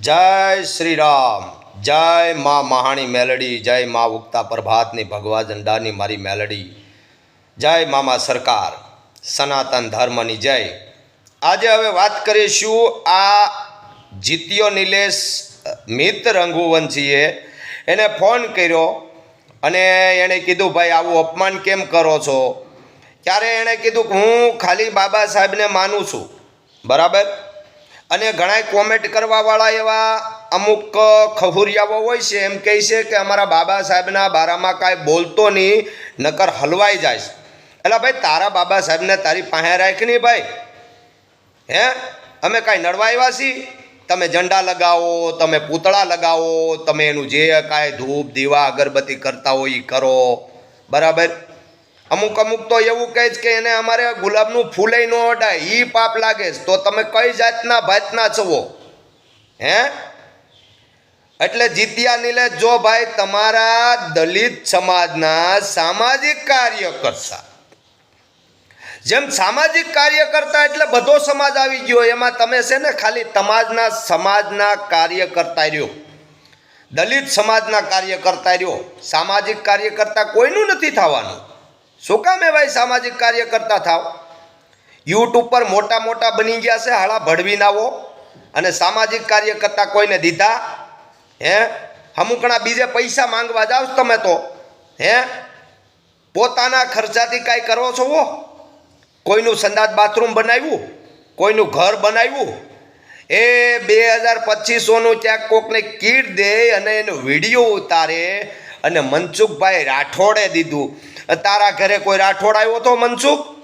જય શ્રી રામ. જય મા મહાણી મેલડી, જય મા ઉગતા પ્રભાતની ભગવા ઝંડાની મારી મેલડી. જય મામા સરકાર, સનાતન ધર્મની જય. આજે હવે વાત કરીશું આ જીત્યો નિલેશ મિત રંગુવંશીએ એને ફોન કર્યો અને એણે કીધું, ભાઈ, આવું અપમાન કેમ કરો છો? ત્યારે એણે કીધું હું ખાલી બાબા સાહેબને માનું છું. બરાબર? અને ઘણાય કોમેન્ટ કરવાવાળા એવા અમુક ખહુરિયાઓ હોય છે, એમ કહે છે કે અમારા બાબા સાહેબના બારામાં કાંઈ બોલતો નહીં, નકર હલવાઈ જાય છે. એટલે ભાઈ, તારા બાબા સાહેબને તારી પાસે રાખ નહીં ભાઈ. હે? અમે કાંઈ નડવા છીએ? તમે ઝંડા લગાવો, તમે પૂતળા લગાવો, તમે એનું જે કાંઈ ધૂપ, દીવા, અગરબત્તી કરતા હોય એ કરો. બરાબર? અમુક અમુક તો એવું કહે છે કે એને અમારે ગુલાબનું ફૂલેય ન અડાય એ પાપ લાગે છે. તો તમે કઈ જાતના ભાતના છો? હે? એટલે જીત્યા નીલે જો ભાઈ તમારા દલિત સમાજના સામાજિક કાર્યકર્તા જેમ સામાજિક કાર્યકર્તા એટલે બધો સમાજ આવી ગયો. એમાં તમે છે ને ખાલી સમાજના સમાજના કાર્યકર્તા રહ્યો. દલિત સમાજના કાર્યકર્તા રહ્યો. સામાજિક કાર્યકર્તા કોઈનું નથી થવાનું. શું કામ એ ભાઈ સામાજિક કાર્યકર્તા થાવ? યુટ્યુબ પર મોટા મોટા બની ગયા છે, હાળા ભળવી નાવો અને સામાજિક કાર્ય કરતા કોઈને દીધા? હે? અમુકના બીજે પૈસા માંગવા જાઓ તમે તો. હે? પોતાના ખર્ચાથી કાંઈ કરો છો વો કોઈનું સંદાદ બાથરૂમ બનાવ્યું? કોઈનું ઘર બનાવ્યું? એ બે હજાર પચીસોનું ત્યાં કોકને કીટ દે અને એનો વીડિયો ઉતારે અને મનસુખભાઈ રાઠોડે દીધું. તારા ઘરે કોઈ રાઠોડ આવ્યો તો મનસુખ?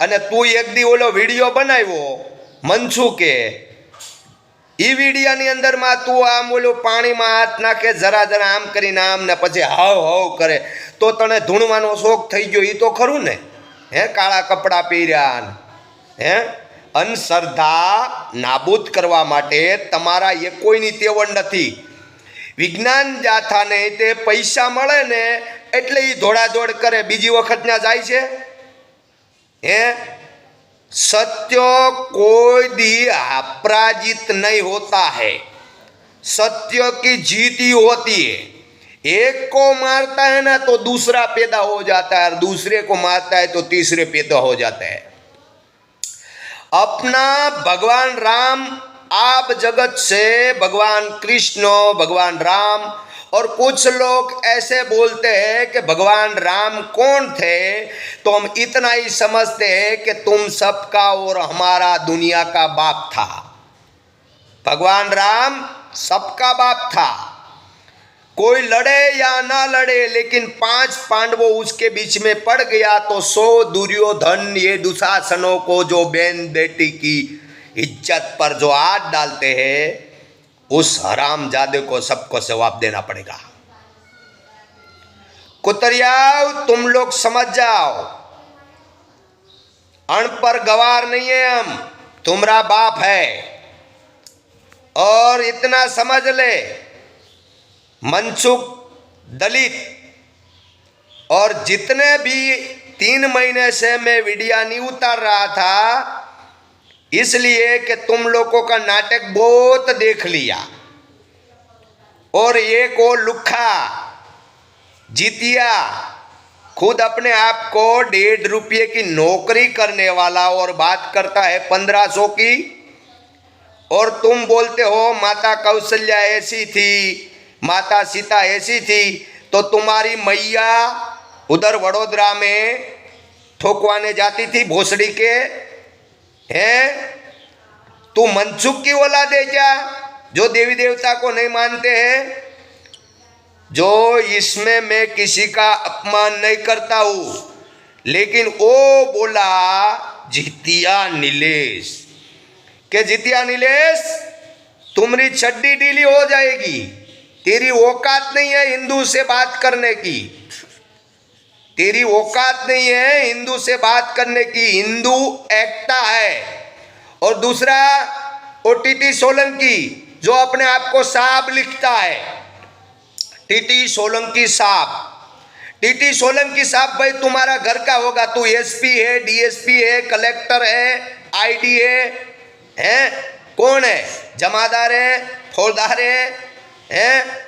અને તું એક દી ઓલો વીડિયો બનાવ્યો? મનસુખે એ વિડીયાની અંદરમાં તું આમ ઓલું પાણીમાં હાથ નાખે, જરા જરા આમ કરીને આમ ને પછી હાવ હાવ કરે. તો તને ધૂણવાનો શોખ થઈ ગયો એ તો ખરું ને? હે, કાળા કપડાં પહેર્યા હે? અંધશ્રદ્ધા નાબૂદ કરવા માટે તમારા એ કોઈની તેવડ નથી. વિજ્ઞાન જાથાને તે પૈસા મળે ને એટલે એ દોડાદોડ કરે બીજી વખત ત્યાં જાય છે હે सत्य कोई दी अपराजित नहीं होता है सत्य की जीत ही होती है एक को मारता है ना तो दूसरा पैदा हो जाता है और दूसरे को मारता है तो तीसरे पैदा हो जाता है अपना भगवान राम आप जगत से भगवान कृष्ण, भगवान राम और कुछ लोग ऐसे बोलते हैं कि भगवान राम कौन थे? तो हम इतना ही समझते हैं कि तुम सबका और हमारा दुनिया का बाप था। भगवान राम सबका बाप था। कोई लड़े या ना लड़े, लेकिन पाँच पांडवों उसके बीच में पड़ गया तो सौ दुर्योधन ये दुशासनों को जो बहन बेटी की इज़्ज़त पर जो हाथ डालते हैं, उस हराम जादे को सबको जवाब देना पड़ेगा। कुतरियाओ, तुम लोग समझ जाओ। अण पर गवार नहीं है हम, तुम्हारा बाप है। और इतना समझ ले, मनसुख दलित, और जितने भी तीन महीने से मैं वीडिया नहीं उतार रहा था इसलिए कि तुम लोगों का नाटक बहुत देख लिया और एक को लुखा, जीतिया, खुद अपने आप को डेढ़ रुपये की नौकरी करने वाला और बात करता है पंद्रह सौ की, और तुम बोलते हो, माता कौशल्या ऐसी थी, माता सीता ऐसी थी तो तुम्हारी मैया उधर वडोदरा में ठोकवाने जाती थी भोसड़ी के हैं? तू मनसुख की औलाद है क्या? जो देवी देवता को नहीं मानते हैं? जो इसमें मैं किसी का अपमान नहीं करता हूँ। लेकिन वो बोला, जितिया नीलेश। के जितिया नीलेश? तुम्हारी चड्डी ढीली हो जाएगी। तेरी औकात नहीं है हिंदू से बात करने की। तेरी औकात नहीं है हिंदू से बात करने की। हिंदू एकता है। और दूसरा ओ टीटी सोलंकी, जो अपने आप को साहब लिखता है। टीटी सोलंकी साहब टीटी सोलंकी साहब भाई, तुम्हारा घर का होगा। तू एसपी है डीएसपी है कलेक्टर है आईडी है, हैं? कौन है? जमादार है, फौजदार है, हैं?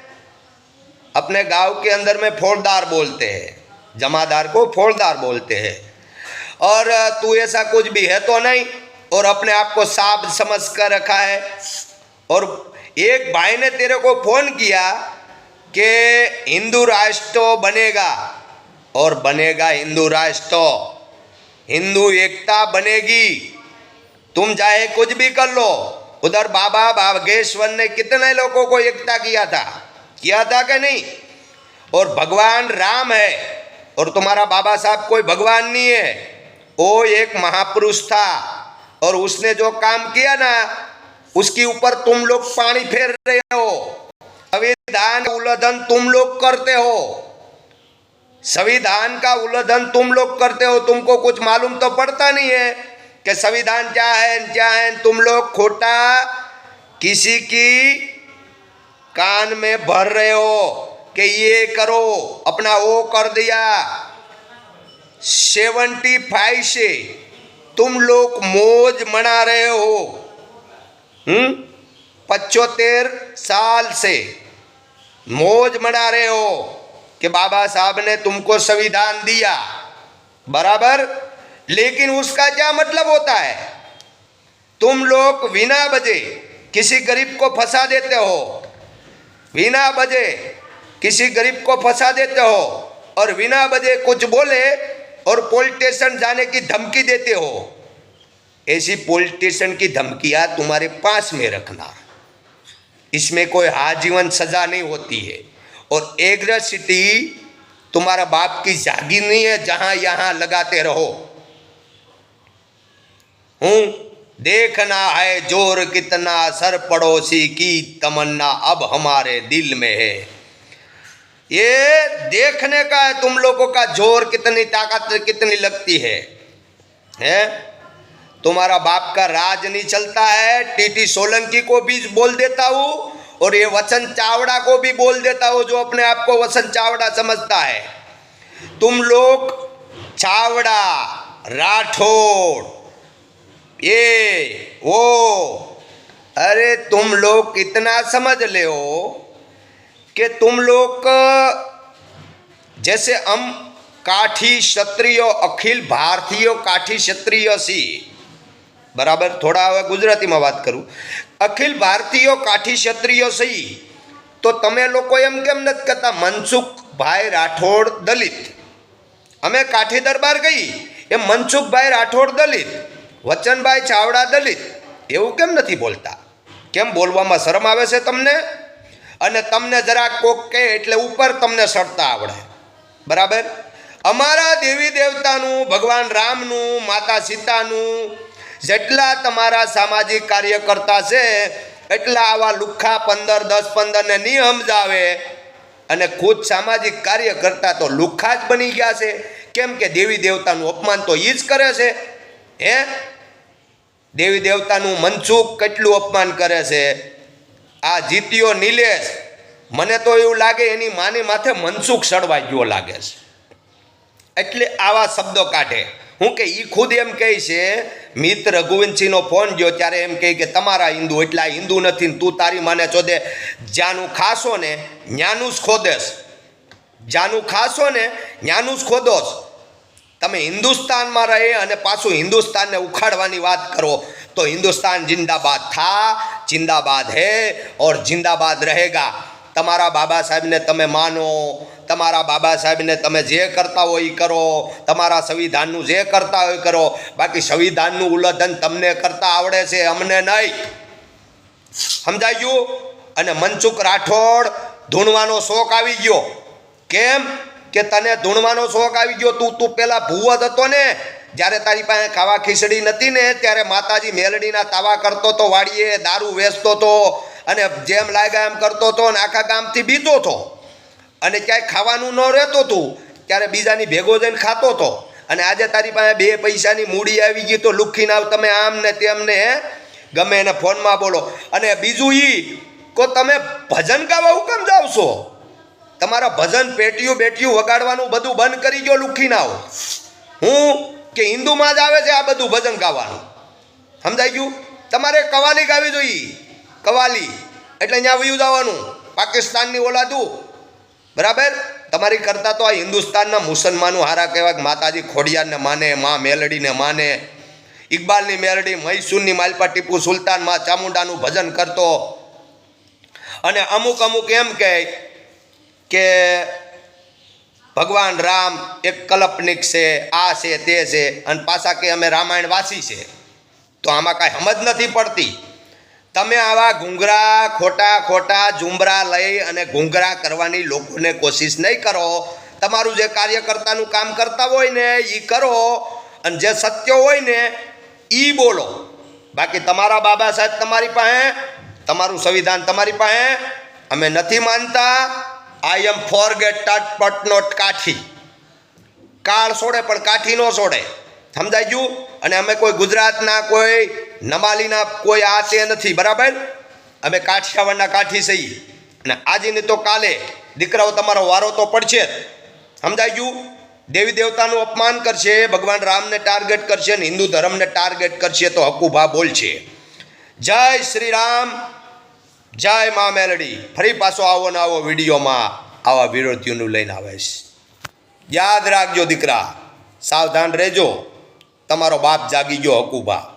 अपने गाँव के अंदर में फौजदार बोलते हैं। जमादार को फोड़दार बोलते हैं। और तू ऐसा कुछ भी है तो नहीं, और अपने आप को साफ़ समझ कर रखा है। और एक भाई ने तेरे को फ़ोन किया कि हिंदू राष्ट्र बनेगा, और बनेगा हिंदू राष्ट्र। हिंदू एकता बनेगी। तुम चाहे कुछ भी कर लो। उधर बाबा बागेश्वर ने कितने लोगों को एकता किया था? किया था कि नहीं? और भगवान राम है। और तुम्हारा बाबा साहब कोई भगवान नहीं है वो एक महापुरुष था और उसने जो काम किया ना उसके ऊपर तुम लोग पानी फेर रहे हो संविधान का उल्लंघन तुम लोग करते हो संविधान का उल्लंघन तुम लोग करते हो तुमको कुछ मालूम तो पड़ता नहीं है कि संविधान क्या है क्या है तुम लोग खोटा किसी की कान में भर रहे हो कि ये करो, अपना वो कर दिया। सेवेंटी फाइव से तुम लोग मौज मना रहे हो। हम्म? पचहत्तर साल से मौज मना रहे हो कि बाबा साहब ने तुमको संविधान दिया। बराबर? लेकिन उसका क्या मतलब होता है? तुम लोग बिना बजे किसी गरीब को फंसा देते हो। बिना बजे किसी गरीब को फंसा देते हो और बिना बजे कुछ बोले और पोलिटेशन जाने की धमकी देते हो। ऐसी पोलिटेशन की धमकियाँ तुम्हारे पास में रखना। इसमें कोई आजीवन सजा नहीं होती है। और एग्रेसिटी तुम्हारा बाप की जागी नहीं है, जहाँ यहाँ लगाते रहो। हूँ देखना है ज़ोर, कितना सर पड़ोसी की तमन्ना अब हमारे दिल में है। ये देखने का है तुम लोगों का ज़ोर कितनी ताकत, कितनी लगती है, हैं? तुम्हारा बाप का राज नहीं चलता है, टीटी सोलंकी को भी बोल देता हूँ, और ये वचन चावड़ा को भी बोल देता हूँ, जो अपने आप को वचन चावड़ा समझता है। तुम लोग चावड़ा राठौड़ ये, वो, अरे तुम लोग कितना समझ ले हो कि तुम लोग जैसे हम કાઠી ક્ષત્રિયો અખિલ ભારતીય કાઠી ક્ષત્રિય સી બરાબર થોડા હવે ગુજરાતીમાં વાત કરું અખિલ ભારતીય કાઠી ક્ષત્રિય સહી તો તમે લોકો એમ કેમ નથી કહેતા મનસુખભાઈ રાઠોડ દલિત અમે કાઠી દરબાર ગઈ એ મનસુખભાઈ રાઠોડ દલિત વચનભાઈ ચાવડા દલિત એવું કેમ નથી બોલતા કેમ બોલવામાં શરમ આવે છે તમને અને તમને જરાક કોક કહે એટલે ઉપર તમને સડતા આવડે. બરાબર? અમારા દેવી દેવતાનું, ભગવાન રામનું, માતા સીતાનું, જેટલા તમારા સામાજિક કાર્યકર્તા છે, એટલા આવા લુખ્ખા પંદર, દસ પંદરને નહીં સમજાવે અને ખુદ સામાજિક કાર્યકર્તા તો લુખ્ખા જ બની ગયા છે. કેમ કે દેવી દેવતાનું અપમાન તો એ જ કરે છે. હે? દેવી દેવતાનું મનસુખ કેટલું અપમાન કરે છે? આ જીત્યો નિલેશ. મને તો એવું લાગે એની માની માથે મનસુખ સડવા ગયો લાગે છે. એટલે આવા શબ્દો કાઢે. હું કે એ ખુદ એમ કહે છે, મિત્ર રઘુવંશીનો ફોન ગયો ત્યારે એમ કહે કે તમારા હિન્દુ, એટલે આ હિન્દુ નથી ને તું તારી માને ચોદે જ્યાંનું ખાશો ને જ્ઞાનું જ ખોદેશ. જ્યાંનું ખાશો ને ન્યાનું જ ખોદોશ. તમે હિન્દુસ્તાનમાં રહે અને પાછું હિન્દુસ્તાનને ઉખાડવાની વાત કરો, તો હિન્દુસ્તાન જિંદાબાદ થા જિંદાબાદ હે ઓર જિંદાબાદ રહેગા. તમારા બાબા સાહેબને તમે માનો, તમારા બાબા સાહેબને તમે જે કરતા હોય એ કરો, તમારા સંવિધાનનું જે કરતા હોય કરો. બાકી સંવિધાનનું ઉલ્લંઘન તમને કરતા આવડે છે, અમને નહીં. સમજાઈ ગયું અને મનસુખ રાઠોડ ધૂણવાનો શોખ આવી ગયો. કેમ? કે તને ધૂણવાનો શોખ આવી ગયો. તું તું પેલા ભૂવત હતો ને? જ્યારે તારી પાસે ખાવા ખીચડી નથી ને, ત્યારે માતાજી મેલડીના તાવા કરતો તો, વાડીએ દારૂ વેચતો તો અને જેમ લાગ્યા એમ કરતો હતો ને આખા ગામથી બીતો હતો. અને ક્યાંય ખાવાનું ન રહેતું હતું ત્યારે બીજાની ભેગો જઈને ખાતો હતો. અને આજે તારી પાસે બે પૈસાની મૂડી આવી ગઈ તો લુખીને આવ તમે આમ ને તેમ ને ગમે એને ફોનમાં બોલો. અને બીજું એ કો તમે ભજન ગાવા હુકમ કેમ જાવ છો? તમારા ભજન પેટીયું બેટીયું વગાડવાનું બધું બંધ કરી ગયો આવો હું કે હિન્દુમાં જ આવે છે, આ બધું ભજન ગાવાનું. સમજાઈ ગયું? તમારે કવાલી ગાવી જોઈએ. કવાલી. એટલે અહીંયા વયું જવાનું. પાકિસ્તાનની ઓલાદું બરાબર? તમારી કરતાં તો આ હિન્દુસ્તાનના મુસલમાનો હારા કહેવાય માતાજી ખોડિયારને માને, મા મેલડીને માને. ઇકબાલની મેલડી, મૈસૂરની માલપા ટીપુ સુલતાન, માં ચામુંડાનું ભજન કરતો. અને અમુક અમુક એમ કહે કે ભગવાન રામ એક કલ્પનિક છે, આ છે, તે છે, અને પાછા કે અમે રામાયણ વાંચી છે. તો આમાં કાંઈ સમજ નથી પડતી. તમે આવા ઘૂંઘરા, ખોટા ખોટા ઝુંબરા લઈ અને ઘૂંઘરા કરવાની લોકોને કોશિશ નહીં કરો. તમારું જે કાર્યકર્તાનું કામ કરતા હોય ને એ કરો. અને જે સત્ય હોય ને એ બોલો. બાકી તમારા બાબા સાહેબ તમારી પાસે, તમારું સંવિધાન તમારી પાસે, અમે નથી માનતા. આઈ એમ ફોર ગેટ ટટ નોટ કાઠી. કાળ છોડે, પણ કાઠી ન છોડે. સમજાઈ ગયું? અને અમે કોઈ ગુજરાતના, કોઈ નમાલીના, કોઈ આ તે નથી, બરાબર? અમે કાઠિયાવાડના કાઠી સહી અને આજે તો કાલે. દીકરાઓ, તમારો વારો તો પડશે સમજાઈ ગયું? દેવી દેવતાનું અપમાન કરશે, ભગવાન રામને ટાર્ગેટ કરશે, અને હિન્દુ ધર્મને ટાર્ગેટ કરશે, તો હકુભા બોલશે. જય શ્રી રામ. જય મા મેલડી. ફરી પાછો આવો ને આવો વિડીયોમાં આવા વિરોધીઓનું લઈને આવીશ યાદ રાખજો દીકરા. સાવધાન રહેજો. તમારો બાપ જાગી ગયો હકુભા.